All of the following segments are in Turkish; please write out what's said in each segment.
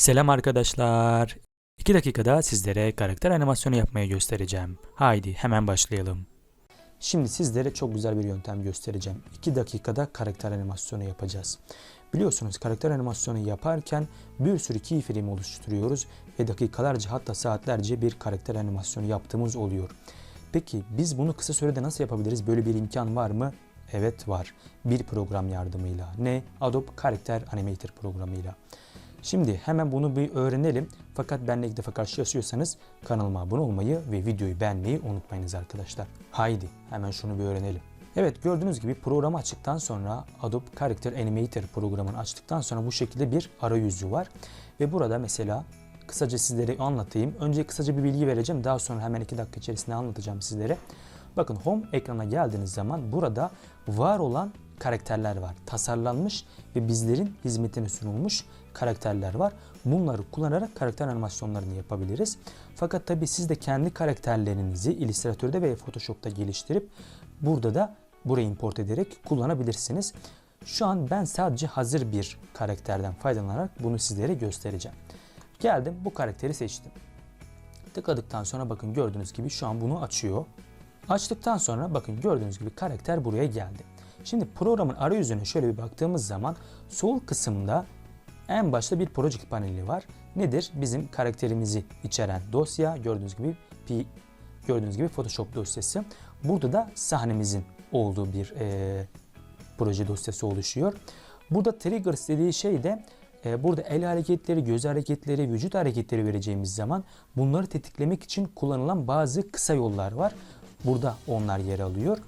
Selam arkadaşlar. 2 dakikada sizlere karakter animasyonu yapmayı göstereceğim. Haydi hemen başlayalım. Şimdi sizlere çok güzel bir yöntem göstereceğim. 2 dakikada karakter animasyonu yapacağız. Biliyorsunuz karakter animasyonu yaparken bir sürü keyframe oluşturuyoruz ve dakikalarca hatta saatlerce bir karakter animasyonu yaptığımız oluyor. Peki biz bunu kısa sürede nasıl yapabiliriz? Böyle bir imkan var mı? Evet var. Bir program yardımıyla. Ne? Adobe Character Animator programıyla. Şimdi hemen bunu bir öğrenelim. Fakat benimle ilk defa karşılaşıyorsanız kanalıma abone olmayı ve videoyu beğenmeyi unutmayınız arkadaşlar. Haydi hemen şunu bir öğrenelim. Evet gördüğünüz gibi programı açtıktan sonra Adobe Character Animator programını açtıktan sonra bu şekilde bir arayüzü var. Ve burada mesela kısaca sizlere anlatayım. Önce kısaca bir bilgi vereceğim. Daha sonra hemen 2 dakika içerisinde anlatacağım sizlere. Bakın home ekrana geldiğiniz zaman burada var olan karakterler var. Tasarlanmış ve bizlerin hizmetine sunulmuş karakterler var. Bunları kullanarak karakter animasyonlarını yapabiliriz. Fakat tabi siz de kendi karakterlerinizi Illustrator'da ve Photoshop'ta geliştirip burada da buraya import ederek kullanabilirsiniz. Şu an ben sadece hazır bir karakterden faydalanarak bunu sizlere göstereceğim. Geldim bu karakteri seçtim. Tıkladıktan sonra bakın gördüğünüz gibi şu an bunu açıyor. Açtıktan sonra bakın gördüğünüz gibi karakter buraya geldi. Şimdi programın arayüzüne şöyle bir baktığımız zaman sol kısımda en başta bir project paneli var. Nedir? Bizim karakterimizi içeren dosya gördüğünüz gibi P, gördüğünüz gibi Photoshop dosyası. Burada da sahnemizin olduğu bir e, proje dosyası oluşuyor. Burada triggers dediği şey de e, burada el hareketleri, göz hareketleri, vücut hareketleri vereceğimiz zaman bunları tetiklemek için kullanılan bazı kısa yollar var. Burada onlar yer alıyor.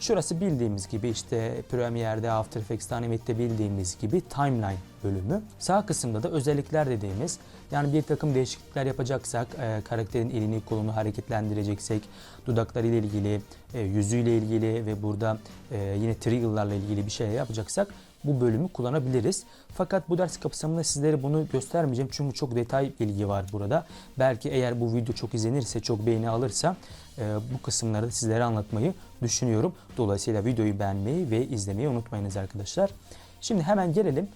Şurası bildiğimiz gibi işte Premiere'de, After Effects'te, Animate'de bildiğimiz gibi timeline bölümü. Sağ kısımda da özellikler dediğimiz yani bir takım değişiklikler yapacaksak, e, karakterin elini kolunu hareketlendireceksek, dudaklarıyla ilgili, e, yüzüyle ilgili ve burada e, yine triggerlarla ilgili bir şey yapacaksak bu bölümü kullanabiliriz. Fakat bu ders kapsamında sizlere bunu göstermeyeceğim çünkü çok detay bilgi var burada. Belki eğer bu video çok izlenirse, çok beğeni alırsa e, bu kısımları da sizlere anlatmayı düşünüyorum. Dolayısıyla videoyu beğenmeyi ve izlemeyi unutmayınız arkadaşlar. Şimdi hemen gelelim.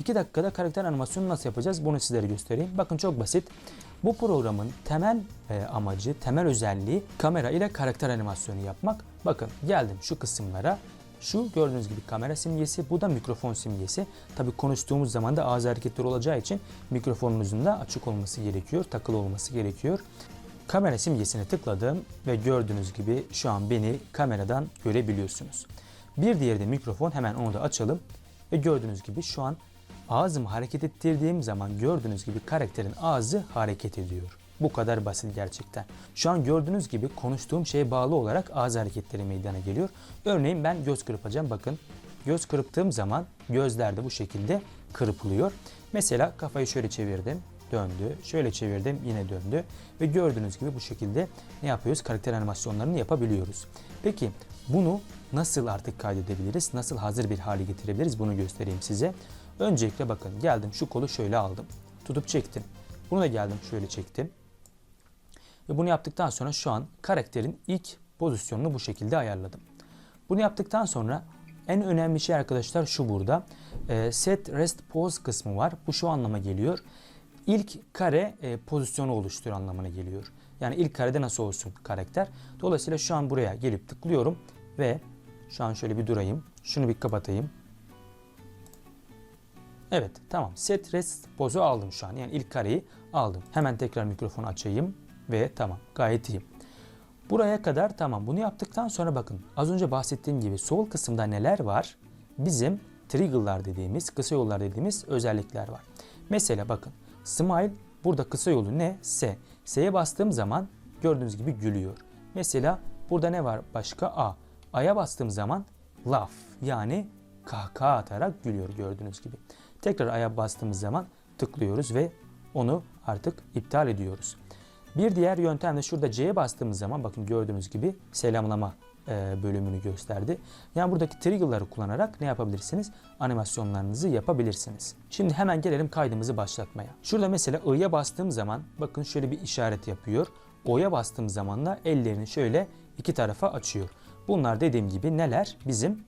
2 dakikada karakter animasyonu nasıl yapacağız bunu sizlere göstereyim. Bakın çok basit. Bu programın temel e, amacı, temel özelliği kamera ile karakter animasyonu yapmak. Bakın geldim şu kısımlara. Şu gördüğünüz gibi kamera simgesi, bu da mikrofon simgesi. Tabi konuştuğumuz zaman da ağız hareketleri olacağı için mikrofonunuzun da açık olması gerekiyor, takılı olması gerekiyor. Kamera simgesine tıkladım ve gördüğünüz gibi şu an beni kameradan görebiliyorsunuz. Bir diğeri de mikrofon hemen onu da açalım ve gördüğünüz gibi şu an ağzımı hareket ettirdiğim zaman gördüğünüz gibi karakterin ağzı hareket ediyor. Bu kadar basit gerçekten. Şu an gördüğünüz gibi konuştuğum şeye bağlı olarak ağız hareketleri meydana geliyor. Örneğin ben göz kırpacağım. Bakın göz kırptığım zaman gözler de bu şekilde kırpılıyor. Mesela kafayı şöyle çevirdim döndü. Şöyle çevirdim yine döndü. Ve gördüğünüz gibi bu şekilde ne yapıyoruz? Karakter animasyonlarını yapabiliyoruz. Peki bunu nasıl artık kaydedebiliriz? Nasıl hazır bir hale getirebiliriz? Bunu göstereyim size. Öncelikle bakın geldim şu kolu şöyle aldım. Tutup çektim. Bunu da geldim şöyle çektim. Ve bunu yaptıktan sonra şu an karakterin ilk pozisyonunu bu şekilde ayarladım. Bunu yaptıktan sonra en önemli şey arkadaşlar şu burada. E, set rest pose kısmı var. Bu şu anlama geliyor. İlk kare e, pozisyonu oluştur anlamına geliyor. Yani ilk karede nasıl olsun karakter. Dolayısıyla şu an buraya gelip tıklıyorum ve şu an şöyle bir durayım. Şunu bir kapatayım. Evet tamam set rest pozu aldım şu an. Yani ilk kareyi aldım. Hemen tekrar mikrofonu açayım ve tamam gayet iyi. Buraya kadar tamam bunu yaptıktan sonra bakın az önce bahsettiğim gibi sol kısımda neler var? Bizim trigger'lar dediğimiz, kısa yollar dediğimiz özellikler var. Mesela bakın smile burada kısa yolu ne? S. S'ye bastığım zaman gördüğünüz gibi gülüyor. Mesela burada ne var başka? A. A'ya bastığım zaman laugh yani kahkaha atarak gülüyor gördüğünüz gibi. Tekrar A'ya bastığımız zaman tıklıyoruz ve onu artık iptal ediyoruz. Bir diğer yöntem de şurada C'ye bastığımız zaman bakın gördüğünüz gibi selamlama e, bölümünü gösterdi. Yani buradaki trigger'ları kullanarak ne yapabilirsiniz? Animasyonlarınızı yapabilirsiniz. Şimdi hemen gelelim kaydımızı başlatmaya. Şurada mesela I'ya bastığım zaman bakın şöyle bir işaret yapıyor. O'ya bastığım zaman da ellerini şöyle iki tarafa açıyor. Bunlar dediğim gibi neler? Bizim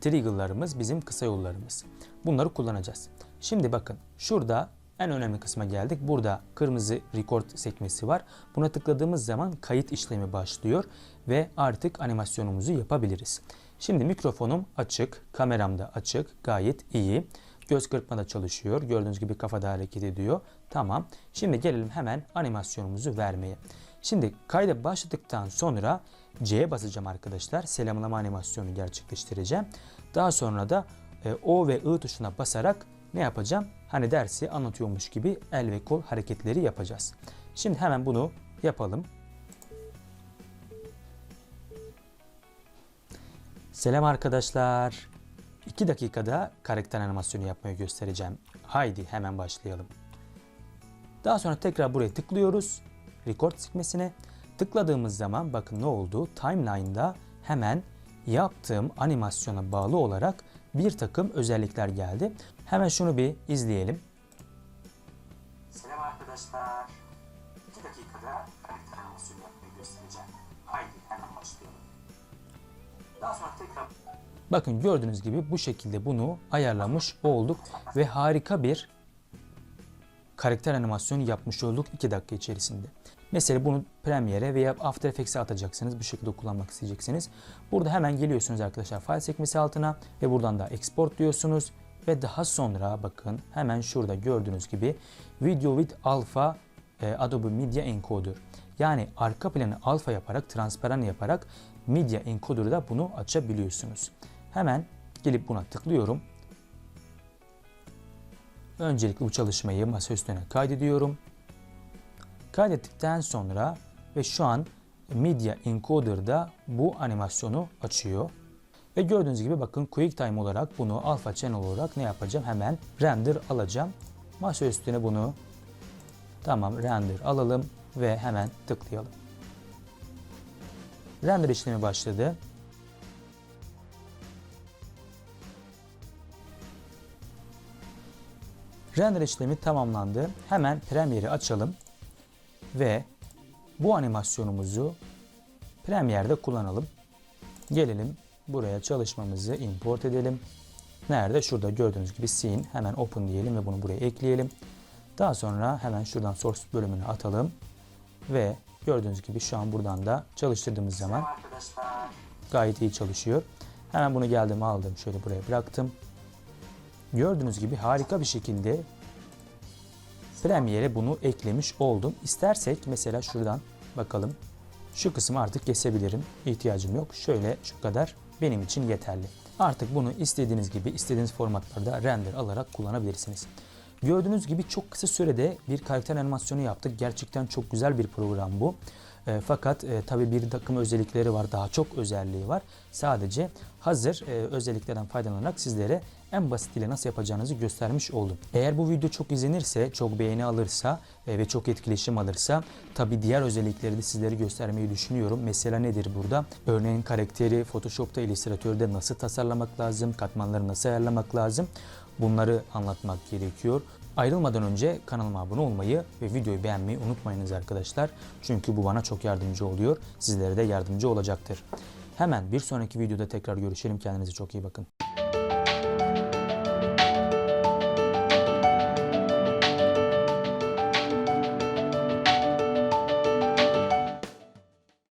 trigger'larımız, bizim kısa yollarımız. Bunları kullanacağız. Şimdi bakın şurada en önemli kısma geldik. Burada kırmızı record sekmesi var. Buna tıkladığımız zaman kayıt işlemi başlıyor ve artık animasyonumuzu yapabiliriz. Şimdi mikrofonum açık, kameram da açık, gayet iyi. Göz kırpma da çalışıyor. Gördüğünüz gibi kafada hareket ediyor. Tamam. Şimdi gelelim hemen animasyonumuzu vermeye. Şimdi kayda başladıktan sonra C'ye basacağım arkadaşlar. Selamlama animasyonu gerçekleştireceğim. Daha sonra da e, O ve I tuşuna basarak ne yapacağım? Hani dersi anlatıyormuş gibi el ve kol hareketleri yapacağız. Şimdi hemen bunu yapalım. Selam arkadaşlar. 2 dakikada karakter animasyonu yapmayı göstereceğim. Haydi hemen başlayalım. Daha sonra tekrar buraya tıklıyoruz. Record sekmesine. Tıkladığımız zaman bakın ne oldu? Timeline'da hemen yaptığım animasyona bağlı olarak bir takım özellikler geldi. Hemen şunu bir izleyelim. Selam arkadaşlar. 2 dakikada karakter animasyonu yapmayı göstereceğim. Haydi hemen başlayalım. Daha sonra tekrar Bakın gördüğünüz gibi bu şekilde bunu ayarlamış olduk ve harika bir karakter animasyonu yapmış olduk 2 dakika içerisinde. Mesela bunu Premiere veya After Effects'e atacaksınız. Bu şekilde kullanmak isteyeceksiniz. Burada hemen geliyorsunuz arkadaşlar file sekmesi altına ve buradan da export diyorsunuz. Ve daha sonra bakın hemen şurada gördüğünüz gibi Video with Alpha e, Adobe Media Encoder. Yani arka planı alfa yaparak, transparan yaparak Media Encoder'da bunu açabiliyorsunuz. Hemen gelip buna tıklıyorum. Öncelikle bu çalışmayı masa üstüne kaydediyorum. Kaydettikten sonra ve şu an Media Encoder'da bu animasyonu açıyor. Ve gördüğünüz gibi bakın QuickTime olarak bunu Alpha Channel olarak ne yapacağım? Hemen render alacağım. Masa üstüne bunu tamam render alalım ve hemen tıklayalım. Render işlemi başladı. Render işlemi tamamlandı. Hemen Premiere'i açalım ve bu animasyonumuzu Premiere'de kullanalım. Gelelim buraya çalışmamızı import edelim. Nerede? Şurada gördüğünüz gibi scene. Hemen open diyelim ve bunu buraya ekleyelim. Daha sonra hemen şuradan source bölümünü atalım. Ve gördüğünüz gibi şu an buradan da çalıştırdığımız zaman gayet iyi çalışıyor. Hemen bunu geldim aldım şöyle buraya bıraktım. Gördüğünüz gibi harika bir şekilde Premiere'e bunu eklemiş oldum. İstersek mesela şuradan bakalım. Şu kısmı artık kesebilirim. İhtiyacım yok. Şöyle şu kadar benim için yeterli. Artık bunu istediğiniz gibi istediğiniz formatlarda render alarak kullanabilirsiniz. Gördüğünüz gibi çok kısa sürede bir karakter animasyonu yaptık. Gerçekten çok güzel bir program bu. E, fakat e, tabii bir takım özellikleri var. Daha çok özelliği var. Sadece hazır e, özelliklerden faydalanarak sizlere en basitiyle nasıl yapacağınızı göstermiş oldum. Eğer bu video çok izlenirse, çok beğeni alırsa e, ve çok etkileşim alırsa tabii diğer özellikleri de sizlere göstermeyi düşünüyorum. Mesela nedir burada? Örneğin karakteri Photoshop'ta, Illustrator'da nasıl tasarlamak lazım, katmanları nasıl ayarlamak lazım? Bunları anlatmak gerekiyor. Ayrılmadan önce kanalıma abone olmayı ve videoyu beğenmeyi unutmayınız arkadaşlar. Çünkü bu bana çok yardımcı oluyor. Sizlere de yardımcı olacaktır. Hemen bir sonraki videoda tekrar görüşelim. Kendinize çok iyi bakın.